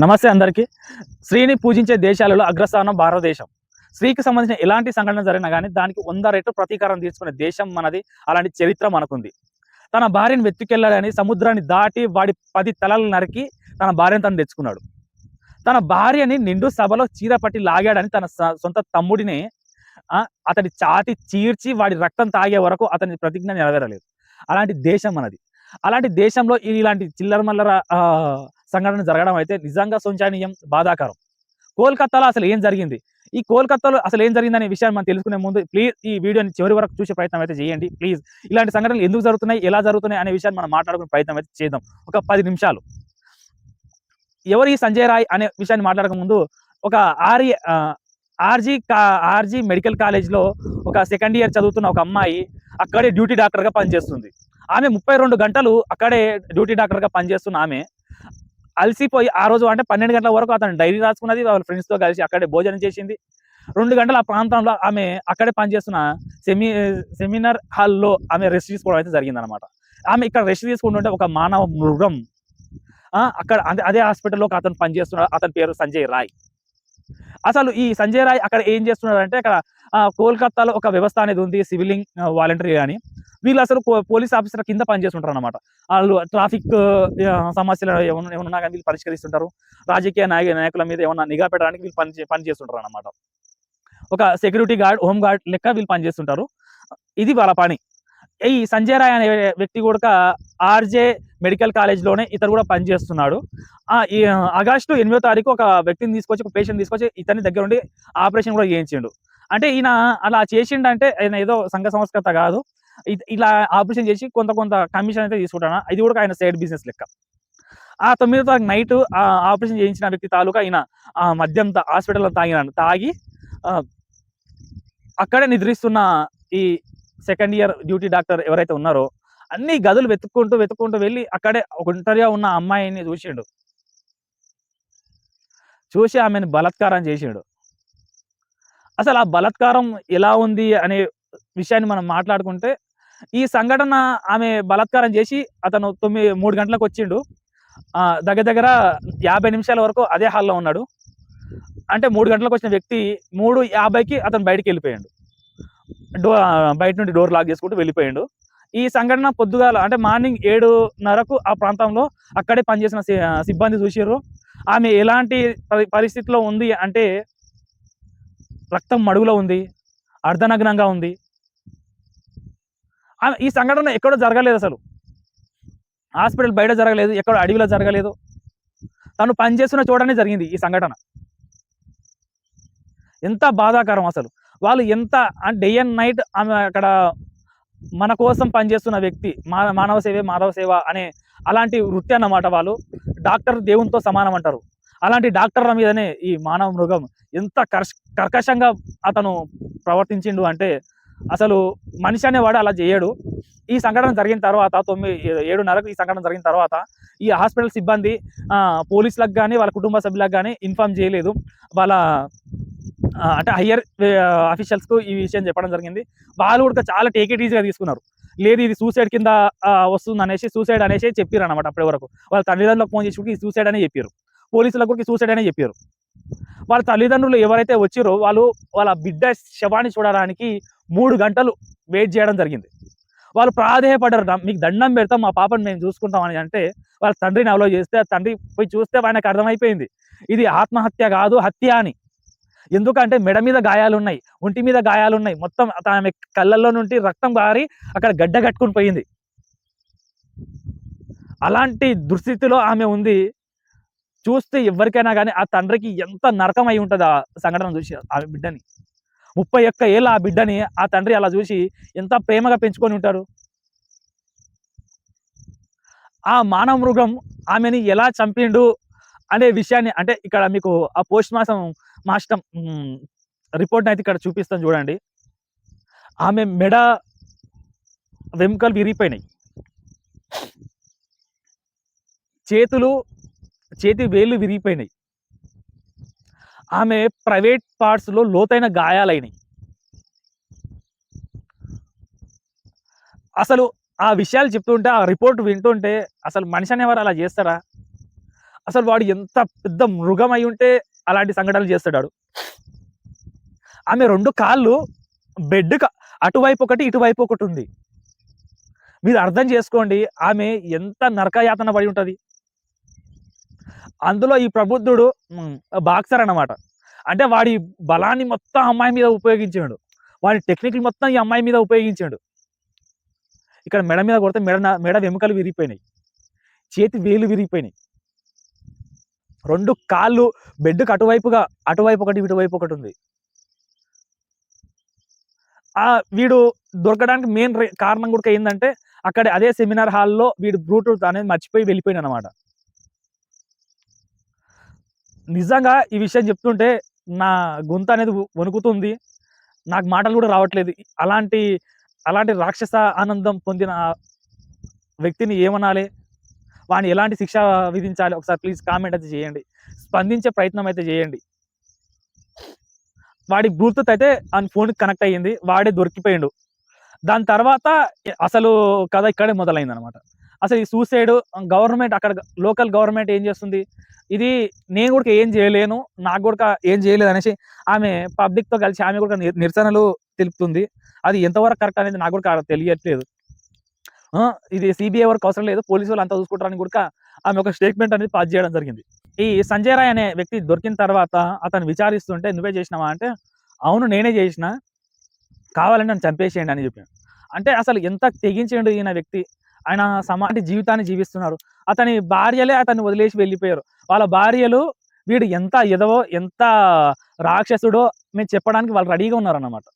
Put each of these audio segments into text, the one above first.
నమస్తే అందరికీ. స్త్రీని పూజించే దేశాలలో అగ్రస్థానం భారతదేశం. స్త్రీకి సంబంధించిన ఎలాంటి సంఘటన జరిగినా కానీ దానికి వంద రెట్లు ప్రతీకారం తీసుకునే దేశం మనది అలాంటి చరిత్ర మనకుంది. తన భార్యను వెతుకెళ్ళాలని సముద్రాన్ని దాటి వాడి పది తలలు నరికి తన భార్యను తను తెచ్చుకున్నాడు. తన భార్యని నిండు సభలో చీర పట్టి లాగాడని తన స- సొంత తమ్ముడిని అతడి చాటి చీర్చి వాడి రక్తం తాగే వరకు అతని ప్రతిజ్ఞ నెరవేరలేదు. అలాంటి దేశం మనది. అలాంటి దేశంలో ఇలాంటి చిల్లర మల్లర సంఘటన జరగడం అయితే నిజంగా శోచనీయం బాధాకరం. కోల్కతాలో అసలు ఏం జరిగింది? ఈ కోల్కతాలో అసలు ఏం జరిగిందనే విషయాన్ని మనం తెలుసుకునే ముందు ప్లీజ్ ఈ వీడియోని చివరి వరకు చూసే ప్రయత్నం అయితే చేయండి. ప్లీజ్ ఇలాంటి సంఘటనలు ఎందుకు జరుగుతున్నాయి? ఎలా జరుగుతున్నాయి? అనే విషయాన్ని మనం మాట్లాడుకునే ప్రయత్నం అయితే చేద్దాం. ఒక పది నిమిషాలు. ఎవరు ఈ సంజయ్ రాయ్ అనే విషయాన్ని మాట్లాడక ముందు ఒక R RG Kar RG medical కాలేజ్లో ఒక సెకండ్ ఇయర్ చదువుతున్న ఒక అమ్మాయి అక్కడే డ్యూటీ డాక్టర్గా పనిచేస్తుంది. ఆమె ముప్పై రెండు గంటలు అక్కడే డ్యూటీ డాక్టర్గా పనిచేస్తున్న ఆమె అలసిపోయి ఆ రోజు అంటే పన్నెండు గంటల వరకు అతను డైరీ రాసుకున్నది వాళ్ళ ఫ్రెండ్స్తో కలిసి అక్కడే భోజనం చేసింది. రెండు గంటల ఆ ప్రాంతంలో ఆమె అక్కడే పనిచేస్తున్న సెమి సెమినార్ హాల్లో ఆమె రెస్ట్ తీసుకోవడం అయితే జరిగిందనమాట ఆమె ఇక్కడ రెస్ట్ తీసుకుంటుంటే ఒక మానవ మృగం ఆ, అక్కడ అదే అదే హాస్పిటల్లో ఒక అతను పనిచేస్తున్నాడు అతని పేరు సంజయ్ రాయ్. అసలు ఈ సంజయ్ రాయ్ అక్కడ ఏం చేస్తున్నాడు అంటే అక్కడ కోల్కత్తాలో కోల్కతాలో ఒక వ్యవస్థ అనేది ఉంది సివిలింగ్ వాలంటరీ అని. వీళ్ళు అసలు పో- పోలీస్ ఆఫీసర్ కింద పనిచేస్తుంటారు అనమాట వాళ్ళు ట్రాఫిక్ సమస్యలు ఏమన్నా ఏమన్నా కానీ వీళ్ళు పరిష్కరిస్తుంటారు. రాజకీయ నాయ నాయకుల మీద ఏమన్నా నిఘా పెట్టడానికి వీళ్ళు పని పనిచేస్తుంటారు పని చేస్తుంటారు అనమాట ఒక సెక్యూరిటీ గార్డ్ హోమ్ గార్డ్ లెక్క వీళ్ళు పనిచేస్తుంటారు. ఇది వాళ్ళ పని. ఈ సంజయ్ రాయ్ అనే వ్యక్తి కూడా ఆర్జే మెడికల్ కాలేజ్లోనే ఇతను కూడా పనిచేస్తున్నాడు. ఆ, ఈ ఆగస్టు ఎనిమిదో తారీఖు ఒక వ్యక్తిని తీసుకొచ్చి ఒక పేషెంట్ తీసుకొచ్చి ఇతని దగ్గర ఉండి ఆపరేషన్ కూడా చేయించిండు. అంటే ఈయన అలా చేసిండంటే ఆయన ఏదో సంఘ సంస్కృత కాదు. ఇలా ఆపరేషన్ చేసి కొంత కొంత కమిషన్ అయితే తీసుకుంటాను? అది కూడా ఆయన సైడ్ బిజినెస్ లెక్క. ఆ తొమ్మిదో తారీఖు నైట్ ఆ ఆపరేషన్ చేయించిన వ్యక్తి తాలూకా ఈయన ఆ మద్యం హాస్పిటల్లో తాగినాను తాగి ఆ, అక్కడే నిద్రిస్తున్న ఈ సెకండ్ ఇయర్ డ్యూటీ డాక్టర్ ఎవరైతే ఉన్నారో అన్ని గదులు వెతుక్కుంటూ వెతుక్కుంటూ వెళ్ళి అక్కడే ఒంటరిగా ఉన్న అమ్మాయిని చూసిండు. చూసి ఆమెను బలాత్కారం చేసిండు. అసలు ఆ బలాత్కారం ఎలా ఉంది అనే విషయాన్ని మనం మాట్లాడుకుంటే ఈ సంఘటన ఆమె బలాత్కారం చేసి అతను తొమ్మిది మూడు గంటలకు వచ్చిండు. ఆ, దగ్గర దగ్గర యాభై నిమిషాల వరకు అదే హాల్లో ఉన్నాడు. అంటే మూడు గంటలకు వచ్చిన వ్యక్తి మూడు యాభైకి అతను బయటికి వెళ్ళిపోయాడు. డో బయట నుండి డోర్ లాక్ చేసుకుంటూ వెళ్ళిపోయాడు. ఈ సంఘటన పొద్దుగాల అంటే మార్నింగ్ ఏడున్నరకు ఆ ప్రాంతంలో అక్కడే పనిచేసిన సిబ్బంది చూసారు ఆమె ఎలాంటి పరి- పరిస్థితిలో ఉంది అంటే రక్తం మడుగులో ఉంది అర్ధనగ్నంగా ఉంది. ఈ సంఘటన ఎక్కడో జరగలేదు అసలు. హాస్పిటల్ బయట జరగలేదు ఎక్కడ అడవిలో జరగలేదు. తను పనిచేస్తున్న చూడనే జరిగింది ఈ సంఘటన. ఎంత బాధాకరం అసలు. వాళ్ళు ఎంత డే అండ్ నైట్ ఆమె అక్కడ మన కోసం పనిచేస్తున్న వ్యక్తి మా మానవ సేవే మానవ సేవ అనే అలాంటి వృత్తి అన్నమాట వాళ్ళు. డాక్టర్ దేవునితో సమానం అంటారు. అలాంటి డాక్టర్ల మీదనే ఈ మానవ మృగం ఎంత కర్ష కర్కశంగా అతను ప్రవర్తించిండు అంటే అసలు మనిషి అనేవాడు అలా చేయడు. ఈ సంఘటన జరిగిన తర్వాత తొమ్మిది ఏడున్నరకు ఈ సంఘటన జరిగిన తర్వాత ఈ హాస్పిటల్ సిబ్బంది పోలీసులకు కానీ వాళ్ళ కుటుంబ సభ్యులకు కానీ ఇన్ఫార్మ్ చేయలేదు. వాళ్ళ అంటే హయ్యర్ అఫీషియల్స్కు ఈ విషయం చెప్పడం జరిగింది. వాళ్ళు కూడా చాలా టేక్ ఇట్ ఈజీగా తీసుకున్నారు. లేదు ఇది సూసైడ్ కింద వస్తుంది అనేసి సూసైడ్ అనేసి చెప్పారు అనమాట అప్పటి వరకు. వాళ్ళ తల్లిదండ్రులకు ఫోన్ చేసి ఈ సూసైడ్ అనే చెప్పారు పోలీసులకు కూడా సూసైడ్ అనే చెప్పారు వాళ్ళ తల్లిదండ్రులు ఎవరైతే వచ్చారో వాళ్ళు వాళ్ళ బిడ్డ శవాన్ని చూడడానికి మూడు గంటలు వెయిట్ చేయడం జరిగింది. వాళ్ళు ప్రాధేయపడ్డారు. మీకు దండం పెడతాం మా పాపని మేము చూసుకుంటాం అని అంటే వాళ్ళ తండ్రిని అలో చేస్తే ఆ తండ్రి పోయి చూస్తే ఆయనకు అర్థమైపోయింది. ఇది ఆత్మహత్య కాదు హత్య అని. ఎందుకంటే మెడ మీద గాయాలు ఉన్నాయి ఒంటి మీద గాయాలు ఉన్నాయి మొత్తం ఆమె కళ్ళల్లో నుండి రక్తం గారి అక్కడ గడ్డ కట్టుకుని పోయింది. అలాంటి దుస్థితిలో ఆమె ఉంది. చూస్తే ఎవరికైనా కానీ ఆ తండ్రికి ఎంత నరకం అయి ఉంటుంది ఆ సంఘటన చూసి ఆ బిడ్డని. ముప్పై ఒక్క ఏళ్ళ ఆ బిడ్డని ఆ తండ్రి అలా చూసి ఎంత ప్రేమగా పెంచుకొని ఉంటారు ఆ మానవ మృగం ఆమెని ఎలా చంపిండు అనే విషయాన్ని అంటే ఇక్కడ మీకు ఆ పోస్ట్ మాసం మాస్టం రిపోర్ట్ని అయితే ఇక్కడ చూపిస్తాను చూడండి. ఆమె మెడ వెముకలు విరిగిపోయినాయి. చేతులు చేతి వేళ్ళు విరిగిపోయినాయి. ఆమె ప్రైవేట్ పార్ట్స్లో లోతైన గాయాలైనాయి. అసలు ఆ విషయాలు చెప్తుంటే ఆ రిపోర్ట్ వింటుంటే అసలు మనిషి అనేవారు అలా చేస్తారా? అసలు వాడు ఎంత పెద్ద మృగం అయి ఉంటే అలాంటి సంఘటనలు చేస్తాడు ఆమె రెండు కాళ్ళు బెడ్ అటువైపు ఒకటి ఇటువైపు ఒకటి ఉంది. మీరు అర్థం చేసుకోండి ఆమె ఎంత నరకయాతన పడి ఉంటుంది? అందులో ఈ ప్రబుద్ధుడు బాక్సర్ అన్నమాట అంటే వాడి బలాన్ని మొత్తం అమ్మాయి మీద ఉపయోగించాడు. వాడి టెక్నిక్ మొత్తం ఈ అమ్మాయి మీద ఉపయోగించాడు. ఇక్కడ మెడ మీద కొడితే మెడ మెడ వెముకలు విరిగిపోయినాయి. చేతి వేలు విరిగిపోయినాయి. రెండు కాళ్ళు బెడ్కి అటువైపుగా అటువైపు ఒకటి ఇటువైపు ఒకటి ఉంది. ఆ వీడు దొరకడానికి మెయిన్ కారణం కూడా ఏంటంటే అక్కడ అదే సెమినార్ హాల్లో వీడు బ్రూటూత్ అనేది మర్చిపోయి వెళ్ళిపోయిన అనమాట నిజంగా ఈ విషయం చెప్తుంటే నా గొంతు అనేది వణుకుతుంది. నాకు మాటలు కూడా రావట్లేదు. అలాంటి అలాంటి రాక్షస ఆనందం పొందిన వ్యక్తిని ఏమనాలి? వాడిని ఎలాంటి శిక్ష విధించాలి? ఒకసారి ప్లీజ్ కామెంట్ అయితే చేయండి. స్పందించే ప్రయత్నం అయితే చేయండి. వాడి బ్లూటూత్ అయితే ఆ ఫోన్కి కనెక్ట్ అయ్యింది. వాడే దొరికిపోయిండు. దాని తర్వాత అసలు కథ ఇక్కడే మొదలైంది అనమాట అసలు ఈ సూసైడ్ గవర్నమెంట్ అక్కడ లోకల్ గవర్నమెంట్ ఏం చేస్తుంది? ఇది నేను కూడా ఏం చేయలేను నాకు కూడా ఏం చేయలేదు అనేసి ఆమె పబ్లిక్తో కలిసి ఆమె కూడా నిరసనలు తెలుపుతుంది. అది ఎంతవరకు కరెక్ట్ అనేది నాకు కూడా తెలియట్లేదు. ఇది సిబిఐ వరకు అవసరం లేదు పోలీసు వాళ్ళు అంతా చూసుకుంటారని కూడా ఆమె ఒక స్టేట్మెంట్ అనేది పాస్ చేయడం జరిగింది. ఈ సంజయ్ రాయ్ అనే వ్యక్తి దొరికిన తర్వాత అతను విచారిస్తుంటే నువ్వే చేసినావా? అంటే అవును నేనే చేసిన కావాలని నన్ను చంపేసేయండి అని చెప్పాను. అంటే అసలు ఎంత తెగించేయండు ఈయన వ్యక్తి? ఆయన సమాజ జీవితాన్ని జీవిస్తున్నారు. అతని భార్యలే అతన్ని వదిలేసి వెళ్ళిపోయారు. వాళ్ళ భార్యలు వీడు ఎంత ఎదవో ఎంత రాక్షసుడో మేము చెప్పడానికి వాళ్ళు రెడీగా ఉన్నారన్నమాట.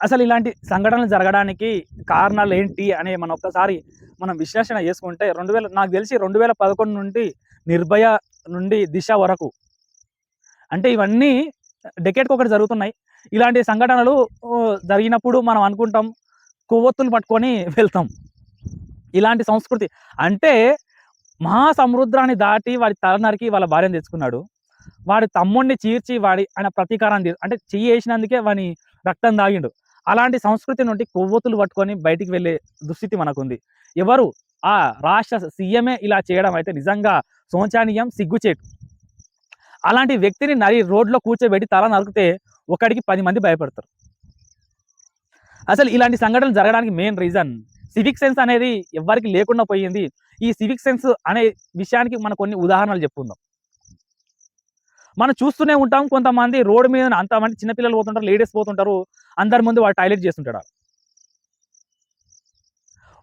అసలు ఇలాంటి సంఘటనలు జరగడానికి కారణాలు ఏంటి అనే మనం ఒక్కసారి మనం విశ్లేషణ చేసుకుంటే రెండు వేల నాకు తెలిసి రెండు వేల పదకొండు నుండి నిర్భయ నుండి దిశ వరకు. అంటే ఇవన్నీ డెకెట్కి ఒకటి జరుగుతున్నాయి. ఇలాంటి సంఘటనలు జరిగినప్పుడు మనం అనుకుంటాం కొవ్వొత్తులు పట్టుకొని వెళ్తాం. ఇలాంటి సంస్కృతి. అంటే మహాసముద్రాన్ని దాటి వాడి తల నరికి వాళ్ళ భార్యను తెచ్చుకున్నాడు. వాడి తమ్ముడిని చీర్చి వాడి ఆయన ప్రతీకారాన్ని తీ- అంటే చెయ్యి వేసినందుకే వాని రక్తం తాగిండు. అలాంటి సంస్కృతి నుండి కొవ్వొత్తులు పట్టుకొని బయటికి వెళ్ళే దుస్థితి మనకుంది. ఎవరు? ఆ రాష్ట్ర సీఎంఏ ఇలా చేయడం అయితే నిజంగా శోచనీయం సిగ్గుచేటు. అలాంటి వ్యక్తిని నరి రోడ్లో కూర్చోబెట్టి తల నరికితే ఒకడికి పది మంది భయపడతారు. అసలు ఇలాంటి సంఘటనలు జరగడానికి మెయిన్ రీజన్ సివిక్ సెన్స్ అనేది ఎవరికి లేకుండా పోయింది. ఈ సివిక్ సెన్స్ అనే విషయానికి మనం కొన్ని ఉదాహరణలు చెప్పుకుందాం. మనం చూస్తూనే ఉంటాం కొంతమంది రోడ్డు మీద అంతమంది చిన్నపిల్లలు పోతుంటారు లేడీస్ పోతుంటారు అందరి ముందు వాడు టాయిలెట్ చేస్తుంటాడు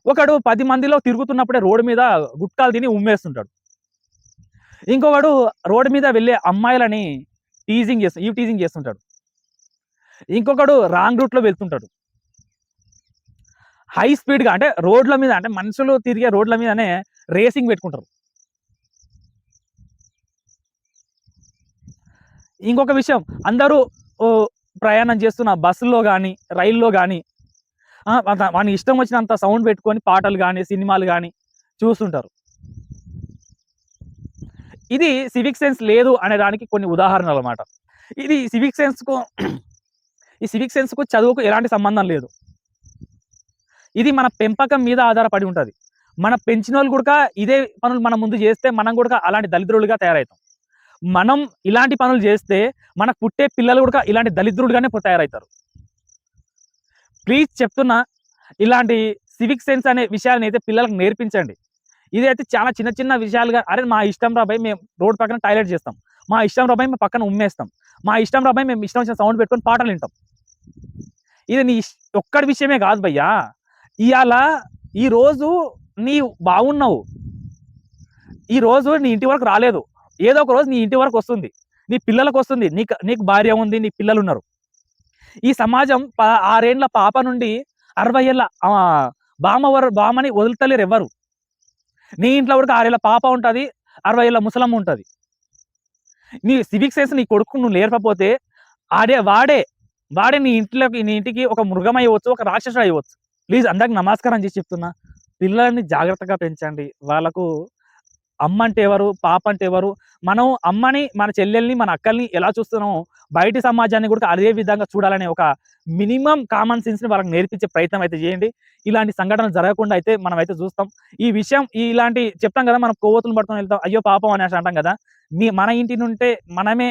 ఒకడు పది మందిలో తిరుగుతున్నప్పుడే రోడ్డు మీద గుట్కాలు తిని ఉమ్మేస్తుంటాడు. ఇంకొకడు రోడ్డు మీద వెళ్ళే అమ్మాయిలని టీజింగ్ చేస్తు ఈ టీజింగ్ చేస్తుంటాడు. ఇంకొకడు రాంగ్ రూట్లో వెళ్తుంటాడు. హై స్పీడ్గా అంటే రోడ్ల మీద అంటే మనుషులు తిరిగే రోడ్ల మీదనే రేసింగ్ పెట్టుకుంటారు. ఇంకొక విషయం అందరూ ప్రయాణం చేస్తున్న బస్సులో కానీ రైల్లో కానీ వాని ఇష్టం వచ్చినంత సౌండ్ పెట్టుకొని పాటలు కానీ సినిమాలు కానీ చూస్తుంటారు. ఇది సివిక్ సెన్స్ లేదు అనే దానికి కొన్ని ఉదాహరణలు అన్నమాట. ఇది సివిక్ సెన్స్కు ఈ సివిక్ సెన్స్కు చదువుకు ఎలాంటి సంబంధం లేదు. ఇది మన పెంపకం మీద ఆధారపడి ఉంటుంది. మన పెంచిన వాళ్ళు కూడా ఇదే పనులు మన ముందు చేస్తే మనం కూడా అలాంటి దళిద్రులుగా తయారవుతాం మనం ఇలాంటి పనులు చేస్తే మనకు పుట్టే పిల్లలు కూడా ఇలాంటి దళిద్రుడుగానే తయారవుతారు ప్లీజ్ చెప్తున్నా ఇలాంటి సివిక్ సెన్స్ అనే విషయాలను అయితే పిల్లలకు నేర్పించండి. ఇదైతే చాలా చిన్న చిన్న విషయాలుగా అరే మా ఇష్టం రాబాయి మేము రోడ్ పక్కన టాయిలెట్ చేస్తాం. మా ఇష్టం రాబాయి మేము పక్కన ఉమ్మేస్తాం. మా ఇష్టం రాబాయి మేము ఇష్టం వచ్చిన సౌండ్ పెట్టుకొని పాటలు వింటాం. ఇది నీ ఒక్కడి విషయమే కాదు భయ్యా. ఇవాళ ఈ రోజు నీ బాగున్నావు ఈ రోజు నీ ఇంటి వరకు రాలేదు. ఏదో ఒక రోజు నీ ఇంటి వరకు వస్తుంది. నీ పిల్లలకు వస్తుంది. నీకు నీకు భార్య ఉంది నీ పిల్లలు ఉన్నారు ఈ సమాజం ప- ఆరేండ్ల పాప నుండి అరవై ఏళ్ళ ఆ, బామ్మ వర బామని వదులుతలేరు ఎవ్వరు. నీ ఇంట్లో కూడా ఆరేళ్ళ పాప ఉంటుంది అరవై ఏళ్ళ ముసలమ్మ ఉంటుంది. నీ సివిక్ సెన్స్ నీ కొడుకు నువ్వు నేర్పకపోతే ఆడే వాడే వాడే నీ ఇంట్లోకి నీ ఇంటికి ఒక మృగం అయ్యవచ్చు ఒక రాక్షసుడు అయ్యవచ్చు. ప్లీజ్ అందరికి నమస్కారం చేసి చెప్తున్నా. పిల్లల్ని జాగ్రత్తగా పెంచండి. వాళ్ళకు అమ్మ అంటే ఎవరు? పాప అంటే ఎవరు? మనం అమ్మని మన చెల్లెల్ని మన అక్కల్ని ఎలా చూస్తున్నామో బయటి సమాజాన్ని కూడా అదే విధంగా చూడాలనే ఒక మినిమం కామన్ సెన్స్ని వాళ్ళకి నేర్పించే ప్రయత్నం అయితే చేయండి. ఇలాంటి సంఘటనలు జరగకుండా అయితే మనం అయితే చూస్తాం. ఈ విషయం ఈ ఇలాంటి చెప్తాం కదా మనం కొవ్వొత్తులు పడుకొని వెళ్తాం. అయ్యో పాపం అనేసి అంటాం కదా. మీ మన ఇంటి నుంటే మనమే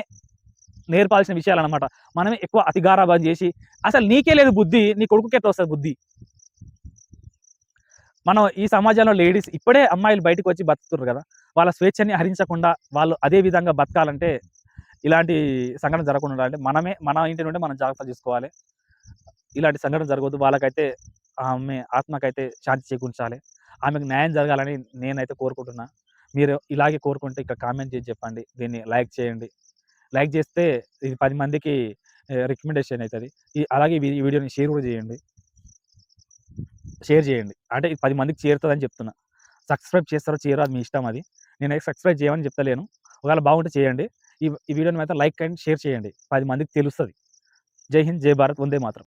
నేర్పాల్సిన విషయాలు అనమాట మనమే ఎక్కువ అతిగారాభం చేసి అసలు నీకే లేదు బుద్ధి నీ కొడుకుకి ఎట్లా వస్తుంది బుద్ధి? మనం ఈ సమాజంలో లేడీస్ ఇప్పుడే అమ్మాయిలు బయటకు వచ్చి బతుకుతున్నారు కదా. వాళ్ళ స్వేచ్ఛని హరించకుండా వాళ్ళు అదే విధంగా బతకాలంటే ఇలాంటి సంఘటన జరగకుండా అంటే మనమే మన ఇంటి నుండి మనం జాగ్రత్త తీసుకోవాలి. ఇలాంటి సంఘటన జరగదు వాళ్ళకైతే ఆమె ఆత్మకైతే శాంతి చేకూర్చాలి. ఆమెకు న్యాయం జరగాలని నేనైతే కోరుకుంటున్నా. మీరు ఇలాగే కోరుకుంటే ఇక్కడ కామెంట్ చేసి చెప్పండి. దీన్ని లైక్ చేయండి. లైక్ చేస్తే ఇది పది మందికి రికమెండేషన్ అవుతుంది. అలాగే ఈ వీడియోని షేర్ కూడా చేయండి. షేర్ చేయండి. అంటే పది మందికి చేరుతుందని చెప్తున్నా. సబ్స్క్రైబ్ చేస్తారో చేయరో అది మీ ఇష్టం అది. నేను సబ్స్క్రైబ్ చేయమని చెప్తలేను. ఒకవేళ బాగుంటే చేయండి. ఈ ఈ వీడియోని అయితే లైక్ అండ్ షేర్ చేయండి. పది మందికి తెలుస్తుంది. జై హింద్ జై భారత్ వందే మాత్రం.